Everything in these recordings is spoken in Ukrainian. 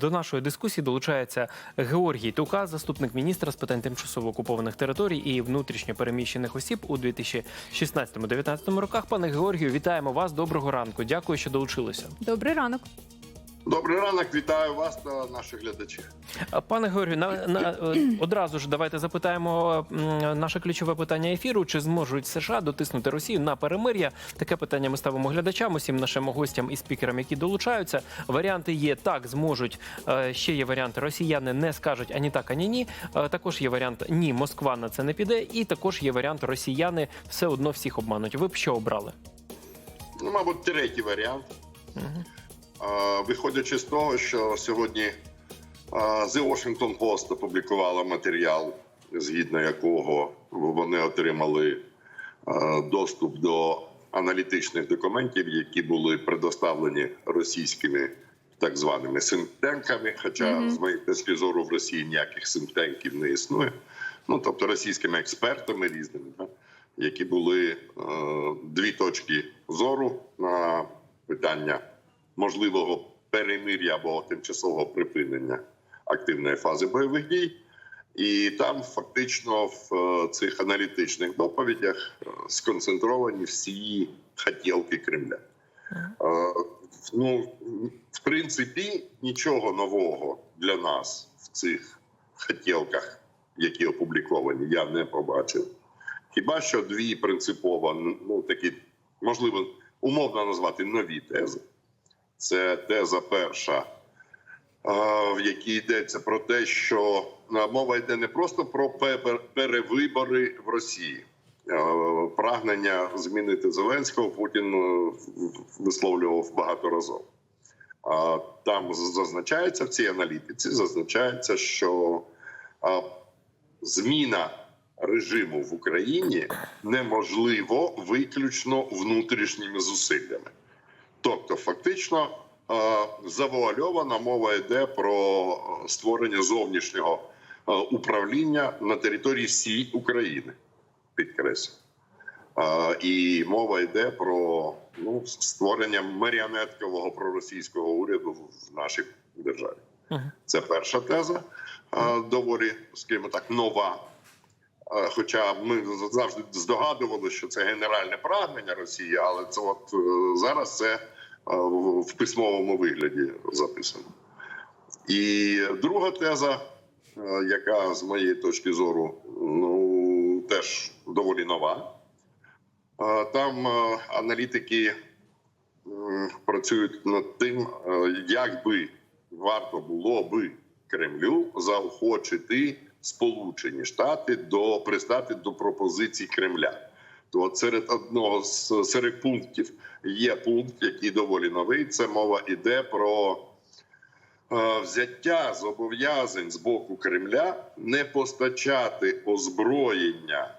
До нашої дискусії долучається Георгій Тука, заступник міністра з питань тимчасово окупованих територій і внутрішньо переміщених осіб у 2016-2019 роках. Пане Георгію, вітаємо вас. Доброго ранку. Дякую, що долучилися. Добрий ранок. Добрий ранок, вітаю вас та наших глядачів. Пане Георгію, на, на е, одразу ж давайте запитаємо наше ключове питання ефіру: чи зможуть США дотиснути Росію на перемир'я? Таке питання ми ставимо глядачам, усім нашим гостям і спікерам, які долучаються. Варіанти є так, зможуть. Е, Ще є варіанти. Росіяни не скажуть ані так, ані ні. Е, Також є варіант ні, Москва на це не піде. І також є варіант Росіяни все одно всіх обмануть. Ви б що обрали? Ну, мабуть, третій варіант. А, Виходячи з того, що сьогодні The Washington Post опублікувала матеріал, згідно якого вони отримали доступ до аналітичних документів, які були предоставлені російськими так званими синктенками. Хоча, з моєї точки зору, в Росії ніяких синктенків не існує. Ну тобто російськими експертами різними, да, які були е, дві точки зору на питання можливого перемир'я або тимчасового припинення активної фази бойових дій. І там фактично в е, цих аналітичних доповідях е, сконцентровані всі хотілки Кремля. Е, Ну, в принципі, нічого нового для нас в цих хотілках, які опубліковані, я не побачив. Хіба що дві принципово, ну такі можливо умовно назвати нові тези. Це теза перша, в якій йдеться про те, що мова йде не просто про пе- перевибори в Росії. Прагнення змінити Зеленського Путін е, висловлював багаторазово. А, Там зазначається в цій аналітиці, зазначається, що зміна режиму в Україні неможливо виключно внутрішніми зусиллями. Тобто, фактично, е, завуальована мова йде про створення зовнішнього е, управління на території всієї України. Підкреслю. Е, І мова йде про ну, створення маріонеткового проросійського уряду в нашій державі. Це перша теза, е, доволі, скажімо так, нова. Е, Хоча ми завжди здогадували, що це генеральне прагнення Росії, але це от е, зараз це е, в письмовому вигляді записано. І друга теза, е, яка з моєї точки зору ну теж доволі нова. Е, Там е, аналітики працюють над тим, як би варто було би Кремлю заохочити Сполучені Штати до пристати до пропозицій Кремля. То от серед одного з серед пунктів є пункт, який доволі новий. Це мова йде про е, взяття зобов'язань з боку Кремля не постачати озброєння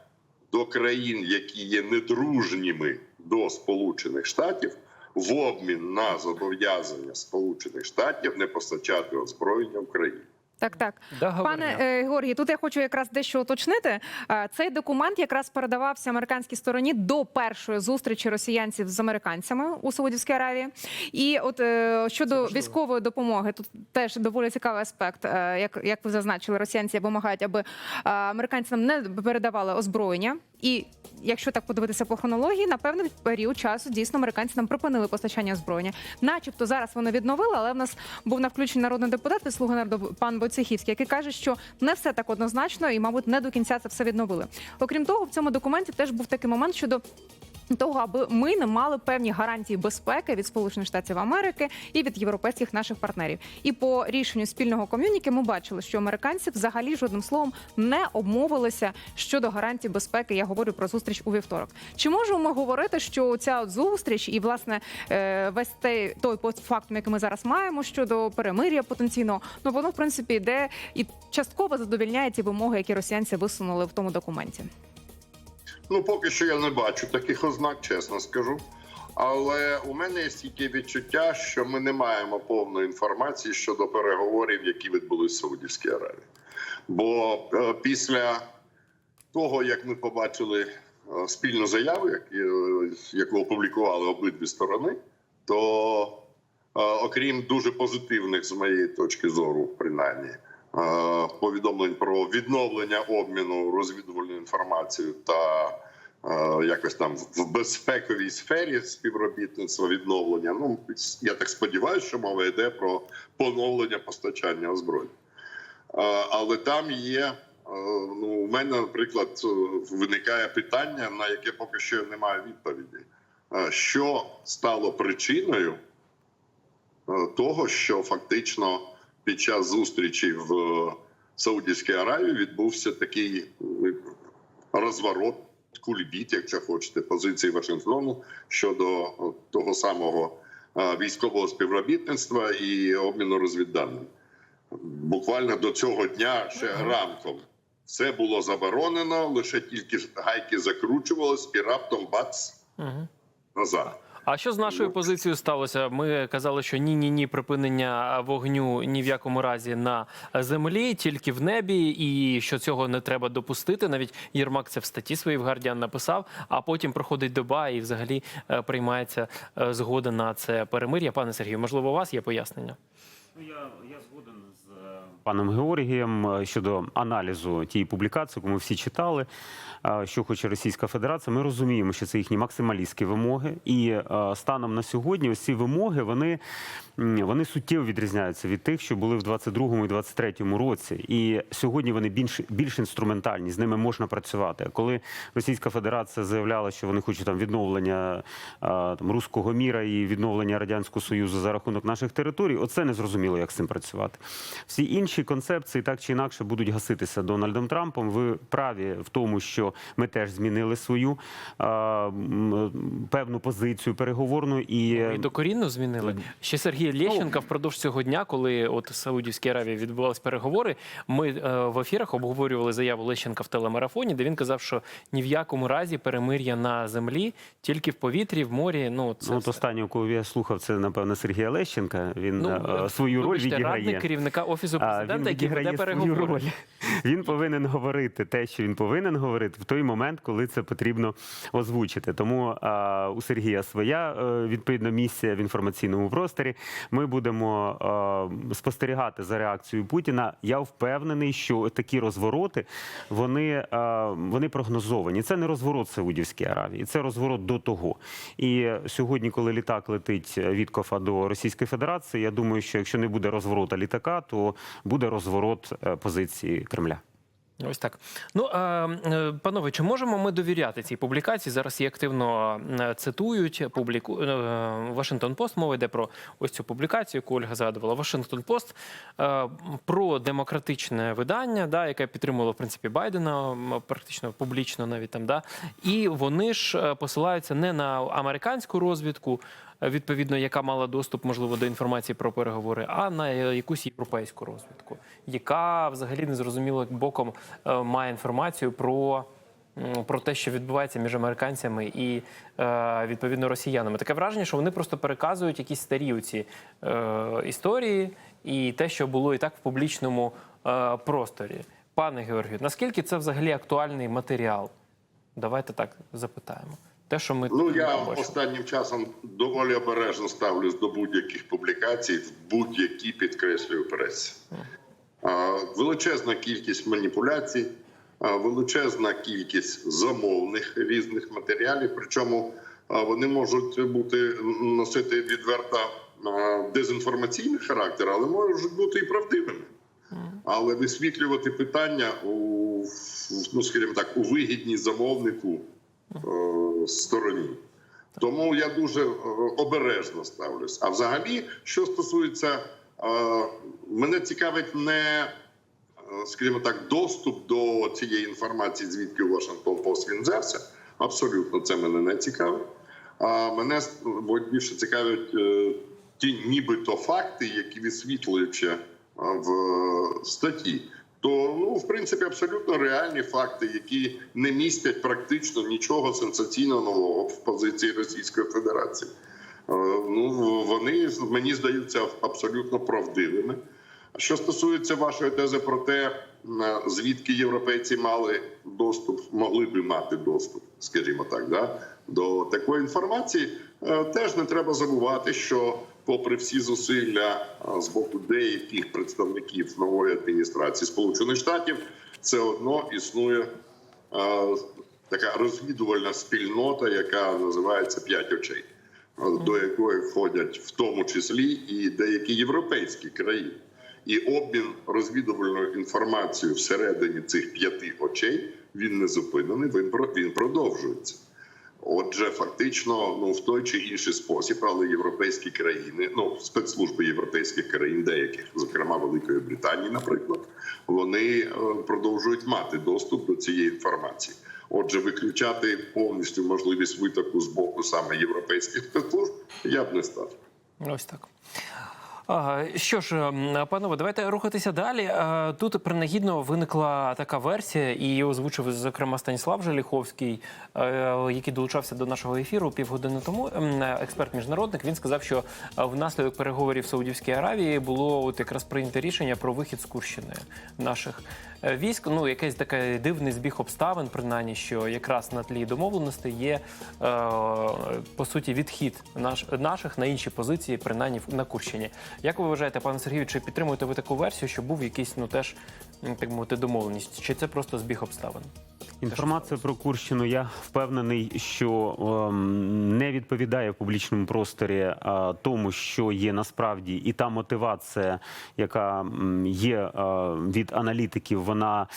до країн, які є недружніми до Сполучених Штатів, в обмін на зобов'язання Сполучених Штатів не постачати озброєння Україні. Так, так. Договорня. Пане е, Георгій, тут я хочу якраз дещо уточнити. Е, Цей документ якраз передавався американській стороні до першої зустрічі росіянців з американцями у Саудівській Аравії. І от е, щодо військової допомоги, тут теж доволі цікавий аспект. Е, Як, як ви зазначили, росіянці вимагають, аби американці не передавали озброєння. І якщо так подивитися по хронології, на певний період часу дійсно американці нам припинили постачання зброї. Начебто зараз вони відновили, але в нас був на включенні народний депутат і слуга народу» пан Войцехівський, який каже, що не все так однозначно і, мабуть, не до кінця це все відновили. Окрім того, в цьому документі теж був такий момент щодо. Того, аби ми не мали певні гарантії безпеки від Сполучених Штатів Америки і від європейських наших партнерів. І по рішенню спільного ком'юніки ми бачили, що американці взагалі жодним словом не обмовилися щодо гарантій безпеки. Я говорю про зустріч у вівторок. Чи можемо ми говорити, що ця от зустріч і власне е, весь той, той постфактум, який ми зараз маємо щодо перемир'я потенційного, ну воно в принципі йде і частково задовільняє ті вимоги, які росіянці висунули в тому документі. Ну, поки що я не бачу таких ознак, чесно скажу. Але у мене є стільки відчуття, що ми не маємо повної інформації щодо переговорів, які відбулись в Саудівській Аравії. Бо е, після того, як ми побачили е, спільну заяву, як- е, яку опублікували обидві сторони, то окрім дуже позитивних з моєї точки зору, принаймні. Е, Повідомлень про відновлення обміну розвідувальною інформацією та е, якось там в безпековій сфері співробітництва відновлення. Ну я так сподіваюся, що мова йде про поновлення постачання озброєнь. Е, Але там є. Ну, у мене, наприклад, виникає питання, на яке поки що немає відповіді. Що стало причиною того, що фактично під час зустрічі в е, Саудівській Аравії відбувся такий е, розворот, кульбіт, якщо хочете, позиції Вашингтону щодо е, того самого військового співробітництва і обміну розвідданими. Буквально до цього дня ще ранком все було заборонено, лише тільки гайки закручувались, і раптом бац назад. А що з нашою позицією сталося? Ми казали, що ні, ні, ні, припинення вогню ні в якому разі на землі, тільки в небі, і що цього не треба допустити. Навіть Єрмак це в статті своїй в Гардіан написав. А потім проходить доба і взагалі е, приймається е, згода на це перемир'я. Пане Сергію, можливо, у вас є пояснення? Ну, я, я паном Георгієм е, щодо аналізу тієї публікації, яку ми всі читали, е, що хоче Російська Федерація. Ми розуміємо, що це їхні максималістські вимоги, і е, станом на сьогодні ось ці вимоги вони, вони суттєво відрізняються від тих, що були в 22-му і 23-му році. І сьогодні вони більш, більш інструментальні, з ними можна працювати. Коли Російська Федерація заявляла, що вони хочуть там відновлення там руського міра і відновлення радянського союзу за рахунок наших територій, оце не зрозуміло, як з цим працювати. Всі інші концепції так чи інакше будуть гаситися Дональдом Трампом. Ви праві в тому, що ми теж змінили свою е, певну позицію переговорну і. І докорінно змінили. Ще Сергій Лєщенка впродовж цього дня, коли от в Саудівській Аравії відбувалися переговори, ми е, в ефірах обговорювали заяву Лещенка в телемарафоні, де він казав, що ні в якому разі перемир'я на землі, тільки в повітрі, в морі. Ну це Ну, от останнього, кого я слухав, це напевно Сергія Лещенка. Він Ну, е, свою роль відіграє. радник керівника офісу А, президента, який веде переговори. Він повинен говорити те, що він повинен говорити в той момент, коли це потрібно озвучити. Тому а, у Сергія своя е, відповідна місія в інформаційному просторі. Ми будемо а, спостерігати за реакцією Путіна. Я впевнений, що такі розвороти вони, а, вони прогнозовані. Це не розворот Саудівській Аравії, це розворот до того. І сьогодні, коли літак летить від Кофа до Російської Федерації, я думаю, що якщо не буде розворота літака, то буде розворот е, позиції Кремля. Ось так. Ну е, е, панове, чи можемо ми довіряти цій публікації? Зараз її активно е, цитують. Публіку Вашингтон Пост мова йде про ось цю публікацію, яку Ольга згадувала. Вашингтон Пост е, про демократичне видання, да, яке підтримувало в принципі Байдена, практично публічно навіть там. Да, і вони ж е, посилаються не на американську розвідку. е, Відповідно, яка мала доступ, можливо, до інформації про переговори, а на е, якусь європейську розвідку, яка взагалі незрозуміло боком е, має інформацію про, про те, що відбувається між американцями і е, відповідно росіянами. Таке враження, що вони просто переказують якісь старі оці е, історії і те, що було і так в публічному е, просторі. Пане Георгію, наскільки це взагалі актуальний матеріал? Давайте так запитаємо. Те, що ми Ну я бачимо. останнім часом доволі обережно ставлюсь до будь-яких публікацій в будь-якій підкреслюю пресі. А, Величезна кількість маніпуляцій, величезна кількість замовних різних матеріалів. Причому вони можуть бути носити відверто дезінформаційний характер, але можуть бути і правдивими. Але висвітлювати питання у ну, скажімо так, у вигідній замовнику е, стороні. Тому я дуже е, обережно ставлюсь. А взагалі, що стосується, мене цікавить не, е, скажімо так, доступ до цієї інформації, звідки Вашингтон Пост він взявся. Абсолютно це мене не цікавить. А мене більше цікавлять е, ті нібито факти, які висвітлюючи е, в статті. То ну, в принципі, абсолютно реальні факти, які не містять практично нічого сенсаційного нового в позиції Російської Федерації. Е, Ну вони мені здаються абсолютно правдивими. Що стосується вашої тези про те, е, звідки європейці мали доступ, могли би мати доступ, скажімо так, да, до такої інформації, е, теж не треба забувати, що попри всі зусилля з боку деяких представників нової адміністрації Сполучених Штатів, все одно існує така розвідувальна спільнота, яка називається п'ять очей, до якої входять в тому числі і деякі європейські країни. І обмін розвідувальною інформацією всередині цих п'яти очей він не зупинений, він про- він продовжується. Отже, фактично, ну в той чи інший спосіб, але європейські країни, ну спецслужби європейських країн, деяких, зокрема Великої Британії, наприклад, вони е, продовжують мати доступ до цієї інформації. Отже, виключати повністю можливість витоку з боку саме європейських спецслужб я б не став. Ось так. Що ж, панове, давайте рухатися далі. Тут принагідно виникла така версія, і її озвучив зокрема Станіслав Желіховський, е, який долучався до нашого ефіру півгодини тому. Експерт-міжнародник він сказав, що е, внаслідок переговорів в Саудівській Аравії було от якраз прийнято рішення про вихід з Курщини наших е, військ. Ну, якийсь такий дивний збіг обставин, принаймні, що якраз на тлі домовленостей є е, по суті відхід наш, наших на інші позиції, принаймні на Курщині. Як ви вважаєте, пане Сергію, чи підтримуєте ви таку версію, що був якийсь ну теж так мовити домовленість? Чи це просто збіг обставин? Інформація про Курщину, я впевнений, що ем, не відповідає в публічному просторі е, тому, що є насправді, і та мотивація, яка є е, від аналітиків, вона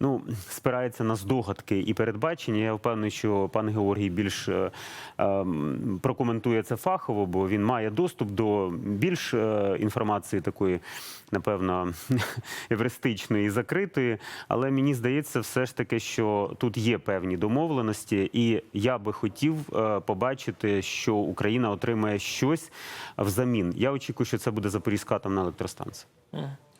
ну спирається на здогадки і передбачення. Я впевнений, що пан Георгій більш е, ем, прокоментує це фахово, бо він має доступ до більш е, інформації такої, напевно, евристичної і закритої. Але мені здається, все ж таки, що тут є певні домовленості, і я би хотів е, побачити, що Україна отримає щось взамін. Я очікую, що це буде Запорізька атомна електростанція.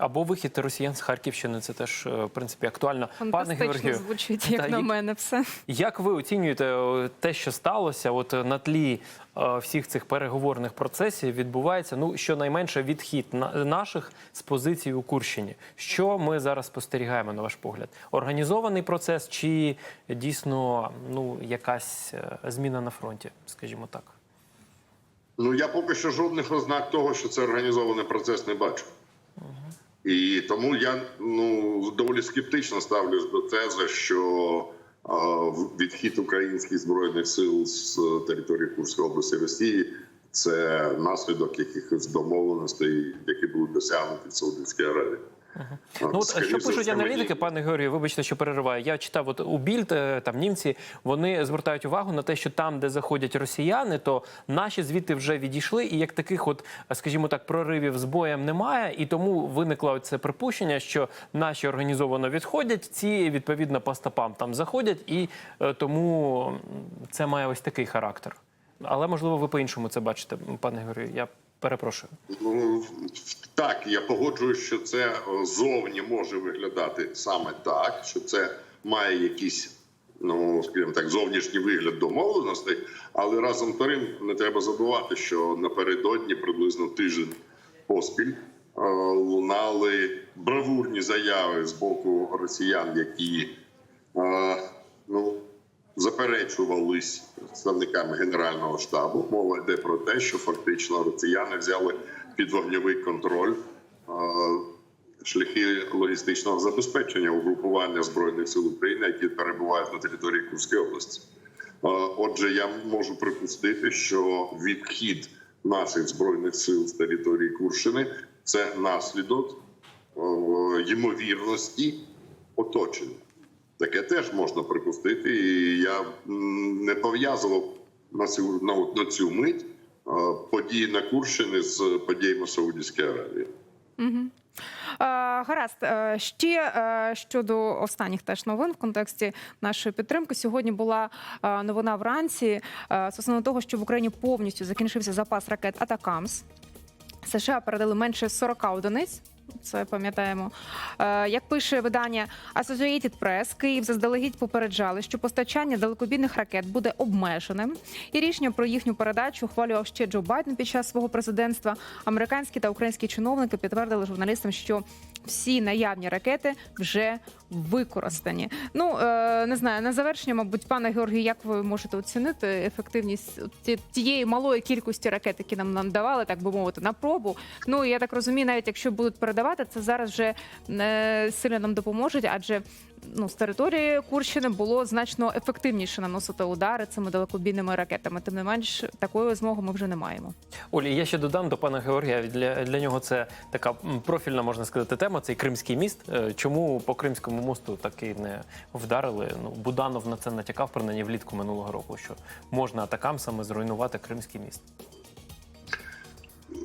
Або вихід росіян з Харківщини, це теж е, в принципі актуально. Пане Георгію, звучить, як та, на мене, все. Як ви оцінюєте е, те, що сталося, от е, на тлі всіх цих переговорних процесів відбувається ну щонайменше відхід наших з позицій у Курщині? Що ми зараз спостерігаємо на ваш погляд? Організований процес чи дійсно ну якась зміна на фронті, скажімо так? Ну я поки що жодних ознак того, що це організований процес, не бачу. І тому я ну доволі скептично ставлюсь до тези, що відхід українських збройних сил з території Курської області Росії це наслідок якихось домовленостей, які були досягнуті в Саудівській Аравії. Ну от що пишуть аналітики, пане Георгію, вибачте, що перериваю. Я читав от у Більд, е, там німці вони звертають увагу на те, що там, де заходять росіяни, то наші звідти вже відійшли, і як таких, от, скажімо так, проривів з боєм немає. І тому виникло це припущення, що наші організовано відходять, ці відповідно по стопам там заходять, і е, тому це має ось такий характер. Але можливо, ви по-іншому це бачите, пане Георгію. Я перепрошую. Ну так, я погоджуюсь, що це е, зовні може виглядати саме так, що це має якийсь, ну скажімо так, зовнішній вигляд домовленостей, але разом з тим не треба забувати, що напередодні приблизно тиждень поспіль е, лунали бравурні заяви з боку росіян, які е, ну заперечувались представниками генерального штабу. Мова йде про те, що фактично росіяни взяли під вогневий контроль е, шляхи логістичного забезпечення угрупування збройних сил України, які перебувають на території Курської області. Е, Отже, я можу припустити, що відхід наших збройних сил з території Курщини це наслідок е, ймовірності оточення. Таке теж можна припустити, і я не пов'язував на цю на, цю мить події на Курщині з подіями Саудівської Аравії. Е, Гаразд, Е, ще е, щодо останніх теж новин в контексті нашої підтримки. Сьогодні була е, новина вранці стосовно того, що в Україні повністю закінчився запас ракет Атакамс. США передали менше 40 одиниць. Це пам'ятаємо. Е, Як пише видання Associated Press, Київ заздалегідь попереджали, що постачання далекобійних ракет буде обмеженим. І рішення про їхню передачу ухвалював ще Джо Байден під час свого президентства. Американські та українські чиновники підтвердили журналістам, що всі наявні ракети вже використані. Ну е, не знаю, на завершення, мабуть, пане Георгію, як ви можете оцінити ефективність тієї малої кількості ракет, які нам нам давали, так би мовити, на пробу. Ну я так розумію, навіть якщо будуть передавати, це зараз вже не сильно нам допоможуть, адже ну з території Курщини було значно ефективніше наносити удари цими далекобійними ракетами. Тим не менш, такої змоги ми вже не маємо. Олі, я ще додам до пана Георгія. Для, для нього це така профільна, можна сказати, тема. Цей Кримський міст. Е, Чому по Кримському мосту таки не вдарили? Ну, Буданов на це натякав, принаймні влітку минулого року, що можна атакамсами зруйнувати Кримський міст.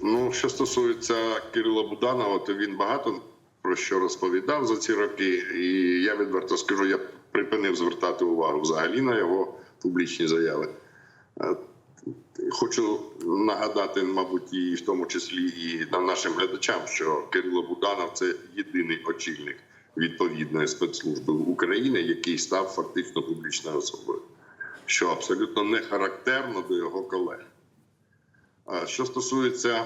Ну, що стосується Кирила Буданова, то він багато про що розповідав за ці роки. І я відверто скажу, я припинив звертати увагу взагалі на його публічні заяви. Е, Хочу нагадати, мабуть, і в тому числі і нашим глядачам, що Кирило Буданов це єдиний очільник відповідної спецслужби України, який став фактично публічною особою, що абсолютно не характерно до його колег. Що стосується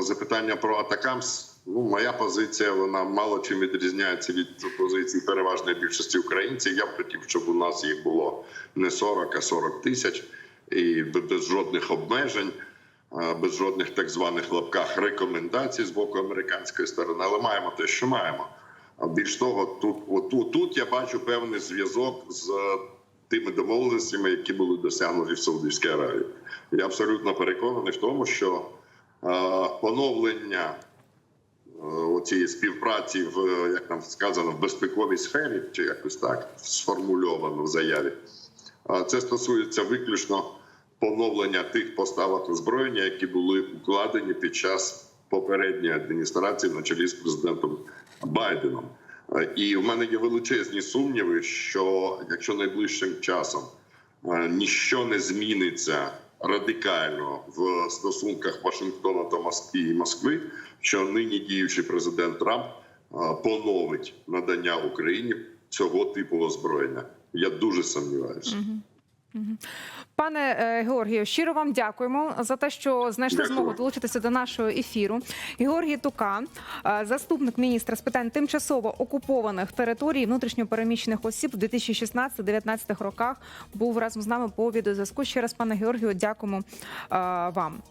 запитання про Атакамс, ну моя позиція вона мало чим відрізняється від позиції переважної більшості українців. Я б хотів, щоб у нас їх було не 40, а 40 тисяч, і без жодних обмежень, без жодних так званих лапках рекомендацій з боку американської сторони. Але маємо те, що маємо. Більш того, тут отут, тут я бачу певний зв'язок з тими домовленостями, які були досягнуті в Саудівській Аравії. Я абсолютно переконаний в тому, що е, поновлення е, цієї співпраці в е, як нам сказано в безпековій сфері, чи якось так сформульовано в заяві. А Це стосується виключно поновлення тих поставок озброєння, які були укладені під час попередньої адміністрації на чолі з президентом Байденом. І в мене є величезні сумніви, що якщо найближчим часом е, ніщо не зміниться радикально в стосунках Вашингтона та Москви і Москви, що нині діючий президент Трамп е, поновить надання Україні цього типу озброєння. Я дуже сумніваюся. Пане е, Георгію, щиро вам дякуємо за те, що знайшли Дякую. змогу долучитися до нашого ефіру. Георгій Тука, е, заступник міністра з питань тимчасово окупованих територій, внутрішньопереміщених осіб в 2016-2019 роках, був разом з нами по відеозв'язку. Ще раз, пане Георгію, дякуємо е, вам.